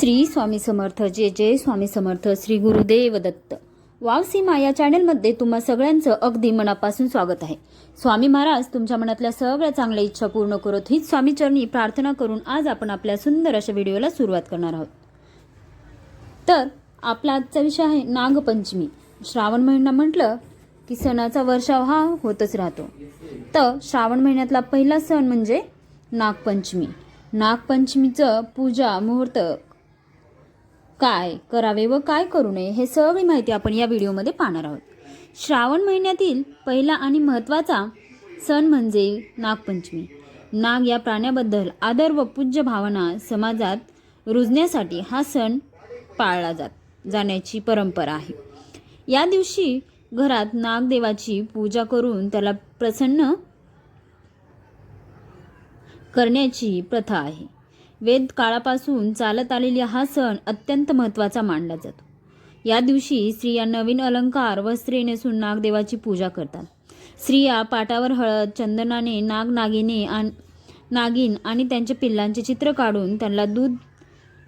श्री स्वामी समर्थ जे जे स्वामी समर्थ श्री गुरुदेव दत्त. वावसीमा या चॅनलमध्ये तुम्हा सगळ्यांचं अगदी मनापासून स्वागत आहे. स्वामी महाराज तुमच्या मनातल्या सगळ्या चांगल्या इच्छा पूर्ण करत हीच स्वामीचरणी प्रार्थना करून आज आपण आपल्या सुंदर अशा व्हिडिओला सुरुवात करणार आहोत. तर आपला आजचा विषय आहे नागपंचमी. श्रावण महिना म्हटलं की सणाचा वर्षाव हा होतच राहतो. तर श्रावण महिन्यातला पहिला सण म्हणजे नागपंचमी. नागपंचमीचं पूजा मुहूर्त काय करावे व काय करू नये हे सगळी माहिती आपण या व्हिडिओमध्ये पाहणार आहोत. श्रावण महिन्यातील पहिला आणि महत्त्वाचा सण म्हणजे नागपंचमी. नाग या प्राण्याबद्दल आदर व पूज्य भावना समाजात रुजण्यासाठी हा सण पाळला जात जाण्याची परंपरा आहे. या दिवशी घरात नागदेवाची पूजा करून त्याला प्रसन्न करण्याची प्रथा आहे. वेद काळापासून चालत आलेला हा सण अत्यंत महत्त्वाचा मानला जातो. या दिवशी स्त्रिया नवीन अलंकार वस्त्रे नेसून नागदेवाची पूजा करतात. स्त्रिया पाटावर हळद चंदनाने नाग नागिने आणि नागिन आणि त्यांच्या पिल्लांचे चित्र काढून त्यांना दूध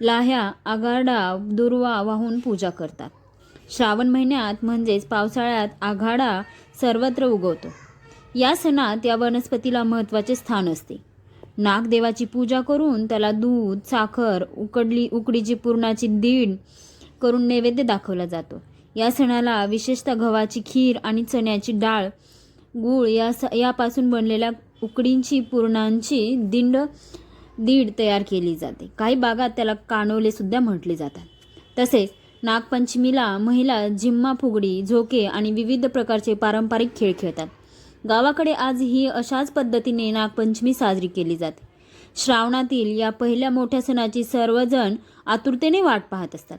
लाह्या आघाडा दुर्वा वाहून पूजा करतात. श्रावण महिन्यात म्हणजेच पावसाळ्यात आघाडा सर्वत्र उगवतो. या सणात या वनस्पतीला महत्त्वाचे स्थान असते. नागदेवाची पूजा करून त्याला दूध साखर उकडली उकडीची पुरणाची दीड करून नैवेद्य दाखवला जातो. या सणाला विशेषतः गव्हाची खीर आणि चण्याची डाळ गूळ या स यापासून बनलेल्या उकडींची पुरणांची दिंड दीड तयार केली जाते. काही भागात त्याला कानोले सुद्धा म्हटले जातात. तसेच नागपंचमीला महिला झिम्मा फुगडी झोके आणि विविध प्रकारचे पारंपरिक खेळ खेळतात. गावाकडे आजही अशाच पद्धतीने नागपंचमी साजरी केली जाते. श्रावणातील या पहिल्या मोठ्या सणाची सर्वजण आतुरतेने वाट पाहत असतात.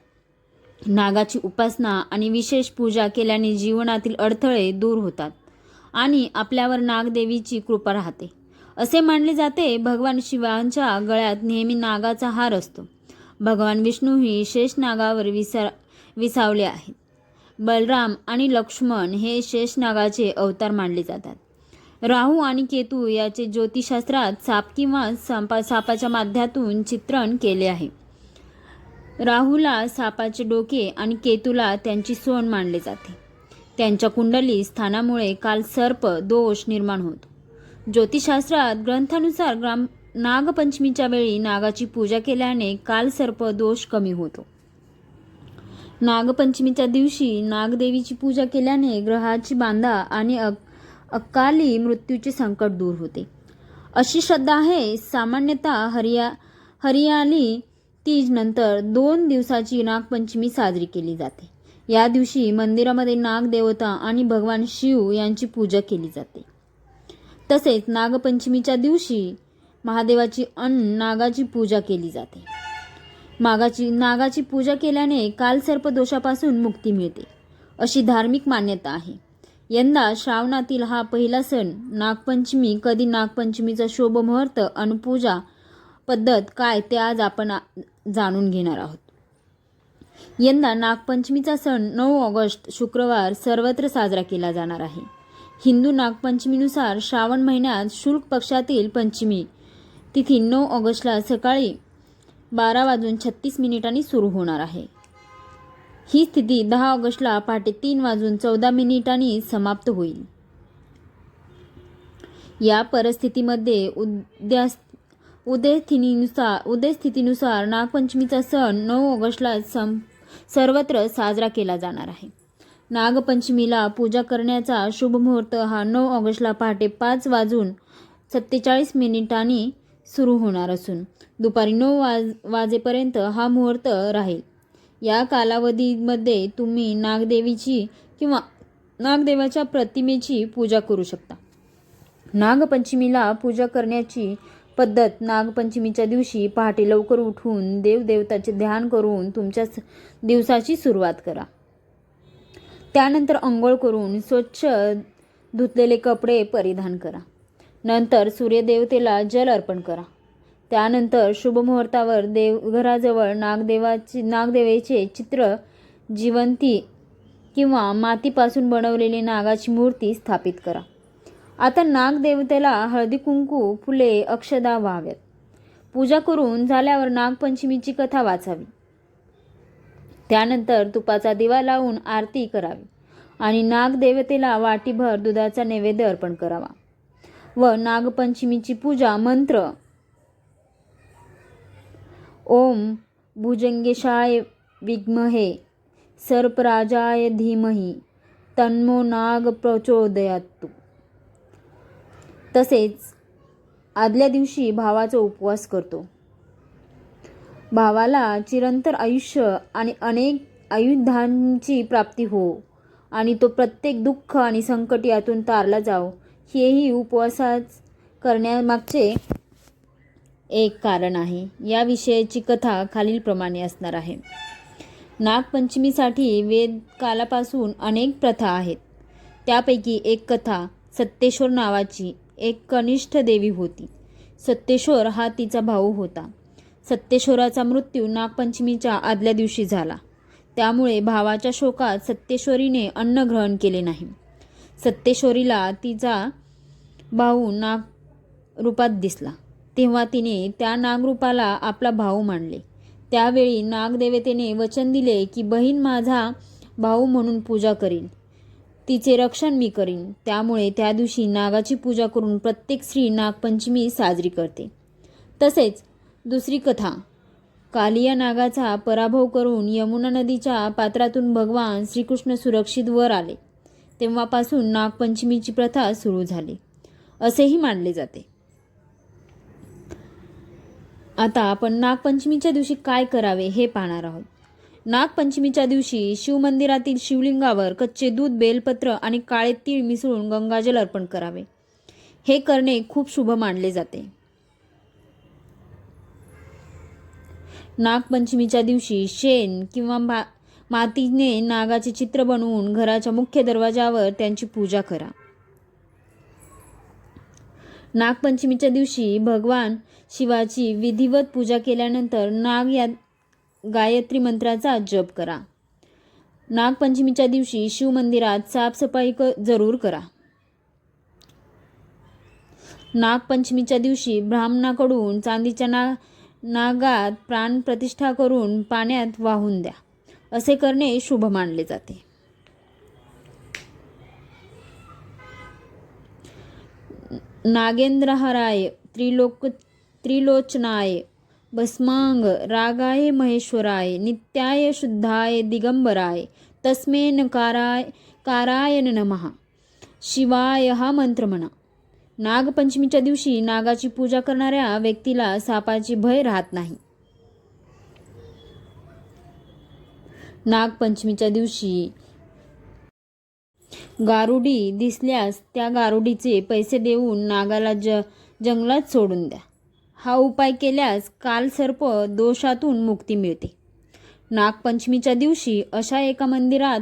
नागाची उपासना आणि विशेष पूजा केल्याने जीवनातील अडथळे दूर होतात आणि आपल्यावर नागदेवीची कृपा राहते. असे मानले जाते भगवान शिवांच्या गळ्यात नेहमी नागाचा हार असतो. भगवान विष्णूही शेष नागावर विसा विसावले आहेत. बलराम आणि लक्ष्मण हे शेषनागाचे अवतार मानले जातात. राहू आणि केतू याचे ज्योतिषशास्त्रात साप किंवा सापा सापाच्या माध्यमातून चित्रण केले आहे. राहूला सापाचे डोके आणि केतूला त्यांची सोन मानले जाते. त्यांच्या कुंडली स्थानामुळे काल सर्प दोष निर्माण होतो. ज्योतिषशास्त्रात ग्रंथानुसार ग्राम नागपंचमीच्या वेळी नागाची पूजा केल्याने काल सर्प दोष कमी होतो. नागपंचमीच्या दिवशी नागदेवीची पूजा केल्याने ग्रहाची बांधा आणि अक अकाली मृत्यूचे संकट दूर होते. अशी श्रद्धा आहे सामान्यतः हरिया हरियाली तीज नंतर दोन दिवसाची नागपंचमी साजरी केली जाते. या दिवशी मंदिरामध्ये नागदेवता आणि भगवान शिव यांची पूजा केली जाते. तसेच नागपंचमीच्या दिवशी महादेवाची अन्न नागाची पूजा केली जाते. मागाची नागाची पूजा केल्याने कालसर्प दोषापासून मुक्ती मिळते अशी धार्मिक मान्यता आहे. यंदा श्रावणातील हा पहिला सण नागपंचमी कधी नागपंचमीचा शोभमुहूर्त अनुपूजा पद्धत काय ते आज आपण जाणून घेणार आहोत. यंदा नागपंचमीचा सण नऊ ऑगस्ट शुक्रवार सर्वत्र साजरा केला जाणार आहे. हिंदू नागपंचमीनुसार श्रावण महिन्यात शुल्क पक्षातील पंचमी तिथी नऊ ऑगस्टला सकाळी बारा वाजून छत्तीस मिनिटांनी सुरू होणार आहे. ही स्थिती दहा ऑगस्टला पहाटे तीन वाजून चौदा मिनिटांनी समाप्त होईल. या परिस्थितीमध्ये उद्या उदयस्थितीनुसार उदयस्थितीनुसार नागपंचमीचा सण नऊ ऑगस्टला सं सर्वत्र साजरा केला जाणार आहे. नागपंचमीला पूजा करण्याचा शुभ मुहूर्त हा नऊ ऑगस्टला पहाटे पाच वाजून सत्तेचाळीस मिनिटांनी सुरू होणार असून दुपारी नऊ वाज वाजेपर्यंत हा मुहूर्त राहील. या कालावधीमध्ये तुम्ही नागदेवीची किंवा नागदेवाच्या प्रतिमेची पूजा करू शकता. नागपंचमीला पूजा करण्याची पद्धत नागपंचमीच्या दिवशी पहाटे लवकर उठून देवदेवताचे ध्यान करून तुमच्या स- दिवसाची सुरुवात करा. त्यानंतर अंघोळ करून स्वच्छ धुतलेले कपडे परिधान करा. नंतर सूर्यदेवतेला जल अर्पण करा. त्यानंतर शुभमुहूर्तावर देवघराजवळ नागदेवाची नागदेवेचे चित्र जिवंती किंवा मातीपासून बनवलेली नागाची मूर्ती स्थापित करा. आता नागदेवतेला हळदी कुंकू फुले अक्षदा व्हाव्यात. पूजा करून झाल्यावर नागपंचमीची कथा वाचावी. त्यानंतर तुपाचा दिवा लावून आरती करावी आणि नागदेवतेला वाटीभर दुधाचा नैवेद्य अर्पण करावा व नागपंचमीची पूजा मंत्र ओम भुजंगेशाय विद्महे सर्पराजाय धीमही तन्मो नाग प्रचोदयातु तसेच आदल्या दिवशी भावाचा उपवास करतो. भावाला चिरंतर आयुष्य आणि अनेक आयुधांची प्राप्ती हो आणि तो प्रत्येक दुःख आणि संकट यातून तारला जाव हेही उपवासाच करण्यामागचे एक कारण आहे. या विषयाची कथा खालीलप्रमाणे असणार आहे. नागपंचमीसाठी वेद कालापासून अनेक प्रथा आहेत. त्यापैकी एक कथा सत्तेश्वर नावाची एक कनिष्ठ देवी होती. सत्तेश्वर हा तिचा भाऊ होता. सत्तेश्वराचा मृत्यू नागपंचमीच्या आदल्या दिवशी झाला. त्यामुळे भावाच्या शोकात सत्तेश्वरीने अन्न ग्रहण केले नाही. सत्तेश्वरीला तिचा भाऊ नाग रूपात दिसला. तेव्हा तिने त्या नागरूपाला आपला भाऊ मानले. त्यावेळी नागदेवतेने वचन दिले की बहीण माझा भाऊ म्हणून पूजा करील तिचे रक्षण मी करीन. त्यामुळे त्या दिवशी नागाची पूजा करून प्रत्येक स्त्री नागपंचमी साजरी करते. तसेच दुसरी कथा. कालिया नागाचा पराभव करून यमुना नदीच्या पात्रातून भगवान श्रीकृष्ण सुरक्षित वर आले. तेव्हापासून नागपंचमीची प्रथा सुरू झाली. असेही मानले जाते. आता आपण नागपंचमीच्या दिवशी काय करावे हे पाहणार आहोत. नागपंचमीच्या दिवशी शिवमंदिरातील शिवलिंगावर कच्चे दूध बेलपत्र आणि काळे तीळ मिसळून गंगाजल अर्पण करावे. हे करणे खूप शुभ मानले जाते. नागपंचमीच्या दिवशी शेण किंवा मा मातीने नागाचे चित्र बनवून घराच्या मुख्य दरवाजावर त्यांची पूजा करा. नागपंचमीच्या दिवशी भगवान शिवाची विधिवत पूजा केल्यानंतर नाग या गायत्री मंत्राचा जप करा. नागपंचमीच्या दिवशी शिवमंदिरात साफसफाई क जरूर करा. नागपंचमीच्या दिवशी ब्राह्मणाकडून चांदीच्या ना नागात प्राण प्रतिष्ठा करून पाण्यात वाहून द्या. असे करणे शुभ मानले जाते. नागेंद्रहराय त्रिलोक त्रिलोचनाय भस्मांग रागाय महेश्वराय नित्याय शुद्धाय दिगंबराय तस्मेन काराय कारायन नमः. शिवाय हा मंत्र म्हणा. नागपंचमीच्या दिवशी नागाची पूजा करणाऱ्या व्यक्तीला सापाची भय राहत नाही. नागपंचमीच्या दिवशी गारुडी दिसल्यास त्या गारुडीचे पैसे देऊन नागाला ज जंगलात सोडून द्या. हा उपाय केल्यास कालसर्प दोषातून मुक्ती मिळते. नागपंचमीच्या दिवशी अशा एका मंदिरात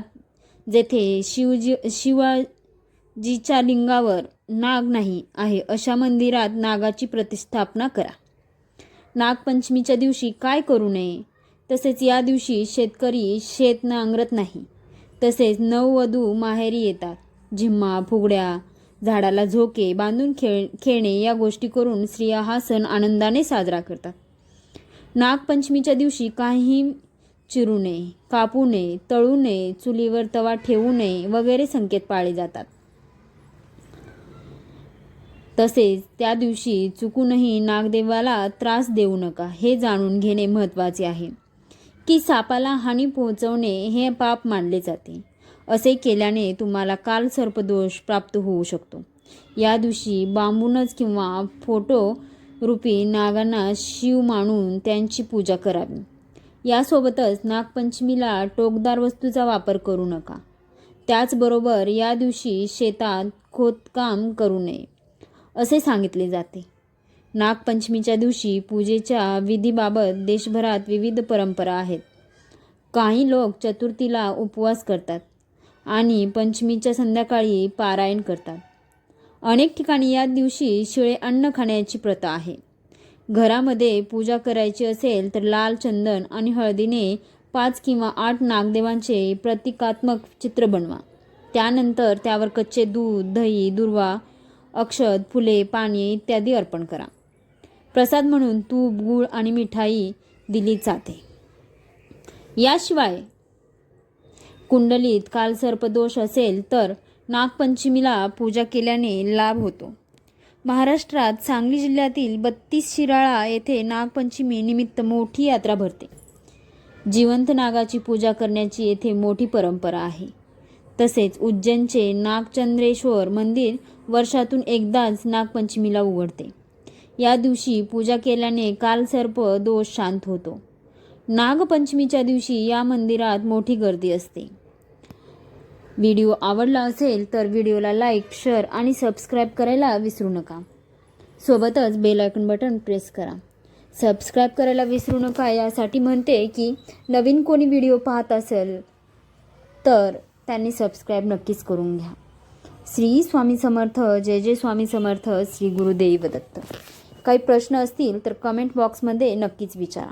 जेथे शिवजी शिवाजीच्या लिंगावर नाग नाही आहे अशा मंदिरात नागाची प्रतिस्थापना करा. नागपंचमीच्या दिवशी काय करू नये? तसेच या दिवशी शेतकरी शेत नांगरत नाही. तसेच नववधू माहेरी येतात. झिम्मा फुगड्या झाडाला झोके बांधून खेळ खेळणे या गोष्टी करून स्त्रिया हा सण आनंदाने साजरा करतात. नागपंचमीच्या दिवशी काही चिरू नये कापू नये तळू नये चुलीवर तवा ठेवू नये वगैरे संकेत पाळले जातात. तसेच त्या दिवशी चुकूनही नागदेवाला त्रास देऊ नका हे जाणून घेणे महत्त्वाचे आहे. की सापाला हानी पोहोचवणे हे पाप मानले जाते. असे केल्याने तुम्हाला काल सर्पदोष प्राप्त होऊ शकतो. या दिवशी बांबूनच किंवा फोटो रूपी नागांना शिव मानून त्यांची पूजा करावी. यासोबतच नागपंचमीला टोकदार वस्तूचा वापर करू नका. त्याचबरोबर या दिवशी शेतात खोदकाम करू नये असे सांगितले जाते. नागपंचमीच्या दिवशी पूजेच्या विधीबाबत देशभरात विविध परंपरा आहेत. काही लोक चतुर्थीला उपवास करतात आणि पंचमीच्या संध्याकाळी पारायण करतात. अनेक ठिकाणी या दिवशी शिळे अन्न खाण्याची प्रथा आहे. घरामध्ये पूजा करायची असेल तर लाल चंदन आणि हळदीने पाच किंवा आठ नागदेवांचे प्रतिकात्मक चित्र बनवा. त्यानंतर त्यावर कच्चे दूध दही दुर्वा अक्षत फुले पाणी इत्यादी अर्पण करा. प्रसाद म्हणून तूप गूळ आणि मिठाई दिली जाते. याशिवाय कुंडलीत काल सर्पदोष असेल तर नागपंचमीला पूजा केल्याने लाभ होतो. महाराष्ट्रात सांगली जिल्ह्यातील बत्तीस शिराळा येथे नागपंचमी निमित्त मोठी यात्रा भरते. जिवंत नागाची पूजा करण्याची येथे मोठी परंपरा आहे. तसेच उज्जैनचे नागचंद्रेश्वर मंदिर वर्षातून एकदाच नागपंचमीला उघडते. या दिवशी पूजा केल्याने कालसर्प दोष शांत होतो. नागपंचमीच्या दिवशी या मंदिरात मोठी गर्दी असते. व्हिडिओ आवडला असेल तर व्हिडिओला लाईक शेअर आणि सबस्क्राईब करायला विसरू नका. सोबतच बेल आयकॉन बटन प्रेस करा. सबस्क्राईब करायला विसरू नका यासाठी म्हणते की नवीन कोणी व्हिडिओ पाहत असेल तर त्यांनी सबस्क्राईब नक्कीच करून घ्या. श्री स्वामी समर्थ जय जय स्वामी समर्थ श्री गुरुदेव दत्त. काही प्रश्न असतील तर कमेंट बॉक्समध्ये नक्कीच विचारा.